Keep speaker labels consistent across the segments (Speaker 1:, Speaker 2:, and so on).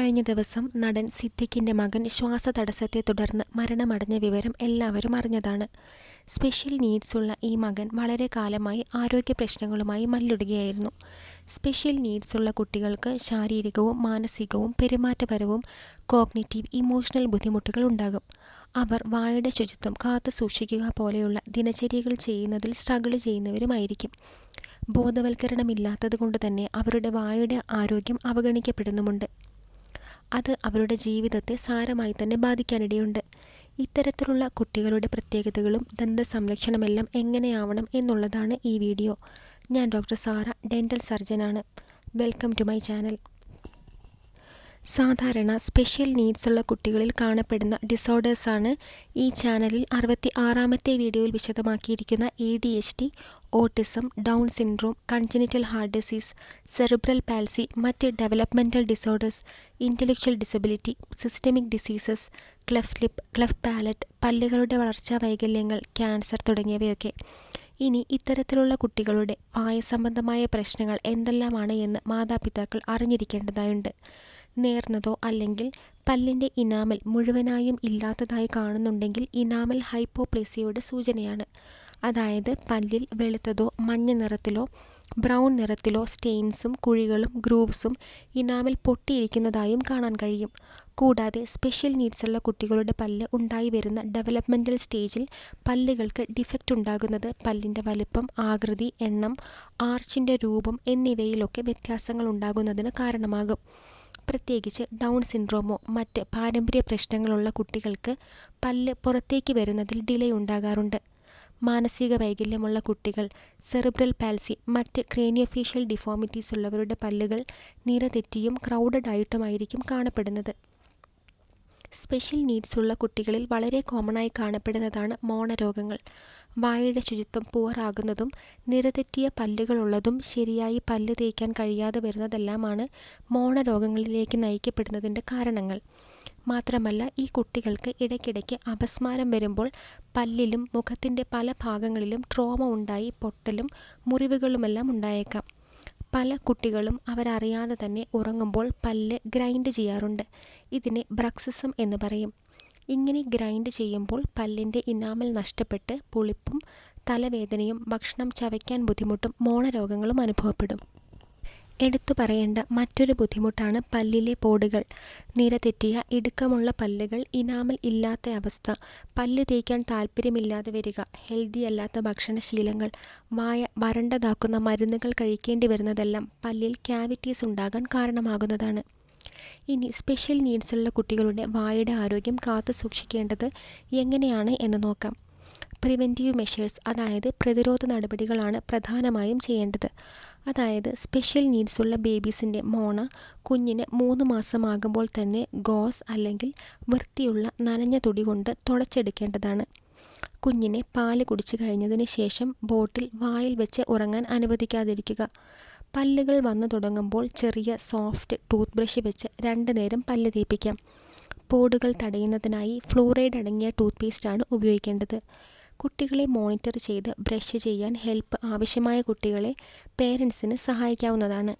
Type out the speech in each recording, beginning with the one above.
Speaker 1: കഴിഞ്ഞ ദിവസം നടൻ സിദ്ദിഖിന്റെ മകൻ ശ്വാസ തടസ്സത്തെ തുടർന്ന് മരണമടഞ്ഞ വിവരം എല്ലാവരും അറിഞ്ഞതാണ്. സ്പെഷ്യൽ നീഡ്സുള്ള ഈ മകൻ വളരെ കാലമായി ആരോഗ്യ പ്രശ്നങ്ങളുമായി മല്ലിടുകയായിരുന്നു. സ്പെഷ്യൽ നീഡ്സുള്ള കുട്ടികൾക്ക് ശാരീരികവും മാനസികവും പെരുമാറ്റപരവും കോഗ്നിറ്റീവ് ഇമോഷണൽ ബുദ്ധിമുട്ടുകൾ ഉണ്ടാകും. അവർ വായുടെ ശുചിത്വം കാത്തു സൂക്ഷിക്കുക പോലെയുള്ള ദിനചര്യകൾ ചെയ്യുന്നതിൽ സ്ട്രഗിൾ ചെയ്യുന്നവരുമായിരിക്കും. ബോധവൽക്കരണമില്ലാത്തത് കൊണ്ട് തന്നെ അവരുടെ വായുടെ ആരോഗ്യം അവഗണിക്കപ്പെടുന്നുമുണ്ട്. അത് അവരുടെ ജീവിതത്തെ സാരമായി തന്നെ ബാധിക്കാനിടയുണ്ട്. ഇത്തരത്തിലുള്ള കുട്ടികളുടെ പ്രത്യേകതകളും ദന്ത സംരക്ഷണമെല്ലാം എങ്ങനെയാവണം എന്നുള്ളതാണ് ഈ വീഡിയോ. ഞാൻ doctor Sara dental സർജനാണ്. Welcome to my channel. സാധാരണ സ്പെഷ്യൽ നീഡ്സ് ഉള്ള കുട്ടികളിൽ കാണപ്പെടുന്ന ഡിസോർഡേഴ്സാണ് ഈ ചാനലിൽ അറുപത്തി ആറാമത്തെ വീഡിയോയിൽ വിശദമാക്കിയിരിക്കുന്ന A D H T autism down syndrome congenital heart disease cerebral palsy മറ്റ് developmental disorders intellectual disability systemic diseases cleft lip cleft palate പല്ലുകളുടെ വളർച്ചാ വൈകല്യങ്ങൾ ക്യാൻസർ തുടങ്ങിയവയൊക്കെ. ഇനി ഇത്തരത്തിലുള്ള കുട്ടികളുടെ വായ സംബന്ധമായ പ്രശ്നങ്ങൾ എന്തെല്ലാമാണ് എന്ന് മാതാപിതാക്കൾ അറിഞ്ഞിരിക്കേണ്ടതായുണ്ട്. നേർന്നതോ അല്ലെങ്കിൽ പല്ലിന്റെ ഇനാമൽ മുഴുവനായും ഇല്ലാത്തതായി കാണുന്നുണ്ടെങ്കിൽ ഇനാമൽ ഹൈപ്പോപ്ലേസിയയുടെ സൂചനയാണ്. അതായത് പല്ലിൽ വെളുത്തതോ മഞ്ഞ നിറത്തിലോ ബ്രൗൺ നിറത്തിലോ സ്റ്റെയിൻസും കുഴികളും ഗ്രൂവ്സും ഇനാമൽ പൊട്ടിയിരിക്കുന്നതായും കാണാൻ കഴിയും. കൂടാതെ സ്പെഷ്യൽ നീഡ്സുള്ള കുട്ടികളുടെ പല്ല് ഉണ്ടായി വരുന്ന ഡെവലപ്മെന്റൽ സ്റ്റേജിൽ പല്ലുകൾക്ക് ഡിഫക്റ്റ് ഉണ്ടാകുന്നത് പല്ലിന്റെ വലിപ്പം ആകൃതി എണ്ണം ആർച്ചിന്റെ രൂപം എന്നിവയിലൊക്കെ വ്യത്യാസങ്ങൾ ഉണ്ടാകുന്നതിന് കാരണമാകും. പ്രത്യേകിച്ച് ഡൗൺ സിൻഡ്രോമോ മറ്റ് പാരമ്പര്യ പ്രശ്നങ്ങളുള്ള കുട്ടികൾക്ക് പല്ല് പുറത്തേക്ക് വരുന്നതിൽ ഡിലേ ഉണ്ടാകാറുണ്ട്. മാനസിക വൈകല്യമുള്ള കുട്ടികൾ സെറിബ്രൽ പാൽസി മറ്റ് ക്രേനിയോഫേഷ്യൽ ഡിഫോമിറ്റീസ് ഉള്ളവരുടെ പല്ലുകൾ നിരതെറ്റിയും ക്രൗഡഡ് ആയിട്ടുമായിരിക്കും കാണപ്പെടുന്നത്. സ്പെഷ്യൽ നീഡ്സ് ഉള്ള കുട്ടികളിൽ വളരെ കോമണായി കാണപ്പെടുന്നതാണ് മോണരോഗങ്ങൾ. വായയുടെ ശുചിത്വം പുവറാകുന്നതും നിറതെറ്റിയ പല്ലുകളുള്ളതും ശരിയായി പല്ല് തേക്കാൻ കഴിയാതെ വരുന്നതെല്ലാമാണ് മോണരോഗങ്ങളിലേക്ക് നയിക്കപ്പെടുന്നതിന്റെ കാരണങ്ങൾ. മാത്രമല്ല ഈ കുട്ടികൾക്ക് ഇടയ്ക്കിടയ്ക്ക് അപസ്മാരം വരുമ്പോൾ പല്ലിലും മുഖത്തിന്റെ പല ഭാഗങ്ങളിലും ട്രോമ ഉണ്ടായി പൊട്ടലും മുറിവുകളുമെല്ലാം ഉണ്ടായേക്കാം. പല കുട്ടികളും അവരറിയാതെ തന്നെ ഉറങ്ങുമ്പോൾ പല്ല് ഗ്രൈൻഡ് ചെയ്യാറുണ്ട്. ഇതിനെ ബ്രക്സിസം എന്ന് പറയും. ഇങ്ങനെ ഗ്രൈൻഡ് ചെയ്യുമ്പോൾ പല്ലിന്റെ ഇനാമൽ നഷ്ടപ്പെട്ട് പുളിപ്പും തലവേദനയും ഭക്ഷണം ചവയ്ക്കാൻ ബുദ്ധിമുട്ടും മോണരോഗങ്ങളും അനുഭവപ്പെടും. എടുത്തു പറയേണ്ട മറ്റൊരു ബുദ്ധിമുട്ടാണ് പല്ലിലെ പോടുകൾ. നിരതെറ്റിയ ഇടുക്കമുള്ള പല്ലുകൾ ഇനാമൽ ഇല്ലാത്ത അവസ്ഥ. പല്ല് തേക്കാൻ താല്പര്യമില്ലാതെ വരിക. ഹെൽത്തി അല്ലാത്ത ഭക്ഷണശീലങ്ങൾ. വായ വരണ്ടതാക്കുന്ന മരുന്നുകൾ കഴിക്കേണ്ടി വരുന്നതെല്ലാം പല്ലിൽ ക്യാവിറ്റീസ് ഉണ്ടാകാൻ കാരണമാകുന്നതാണ്. ഇനി സ്പെഷ്യൽ നീഡ്സുള്ള കുട്ടികളുടെ വായയുടെ ആരോഗ്യം കാത്തു സൂക്ഷിക്കേണ്ടത് എങ്ങനെയാണ് എന്ന് നോക്കാം. പ്രിവെന്റീവ് മെഷേഴ്സ് അതായത് പ്രതിരോധ നടപടികളാണ് പ്രധാനമായും ചെയ്യേണ്ടത്. അതായത് സ്പെഷ്യൽ നീഡ്സ് ഉള്ള ബേബീസിന്റെ മോണ കുഞ്ഞിന് മൂന്ന് മാസമാകുമ്പോൾ തന്നെ ഗോസ് അല്ലെങ്കിൽ വൃത്തിയുള്ള നനഞ്ഞ തുടി കൊണ്ട് തുടച്ചെടുക്കേണ്ടതാണ്. കുഞ്ഞിനെ പാൽ കുടിച്ചു കഴിഞ്ഞതിന് ശേഷം ബോട്ടിൽ വായിൽ വെച്ച് ഉറങ്ങാൻ അനുവദിക്കാതിരിക്കുക. പല്ലുകൾ വന്നു തുടങ്ങുമ്പോൾ ചെറിയ സോഫ്റ്റ് ടൂത്ത് ബ്രഷ് വെച്ച് രണ്ടു നേരം പല്ല് തേപ്പിക്കാം. പോടുകൾ തടയുന്നതിനായി ഫ്ലൂറൈഡ് അടങ്ങിയ ടൂത്ത് പേസ്റ്റാണ് ഉപയോഗിക്കേണ്ടത്. കുട്ടികളെ മോണിറ്റർ ചെയ്ത് ബ്രഷ് ചെയ്യാൻ ഹെൽപ്പ് ആവശ്യമായ കുട്ടികളെ പേരൻസിന് സഹായിക്കാവുന്നതാണ്.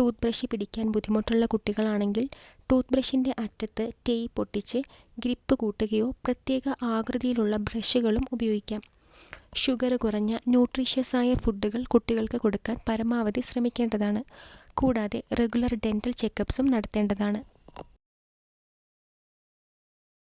Speaker 1: ടൂത്ത് ബ്രഷ് പിടിക്കാൻ ബുദ്ധിമുട്ടുള്ള കുട്ടികളാണെങ്കിൽ ടൂത്ത് ബ്രഷിന്റെ അറ്റത്ത് ടേപ്പ് പൊട്ടിച്ച് ഗ്രിപ്പ് കൂട്ടുകയോ പ്രത്യേക ആകൃതിയിലുള്ള ബ്രഷുകളും ഉപയോഗിക്കാം. ഷുഗർ കുറഞ്ഞ ന്യൂട്രീഷ്യസായ ഫുഡുകൾ കുട്ടികൾക്ക് കൊടുക്കാൻ പരമാവധി ശ്രമിക്കേണ്ടതാണ്. കൂടാതെ റെഗുലർ ഡെന്റൽ ചെക്കപ്സും നടത്തേണ്ടതാണ്.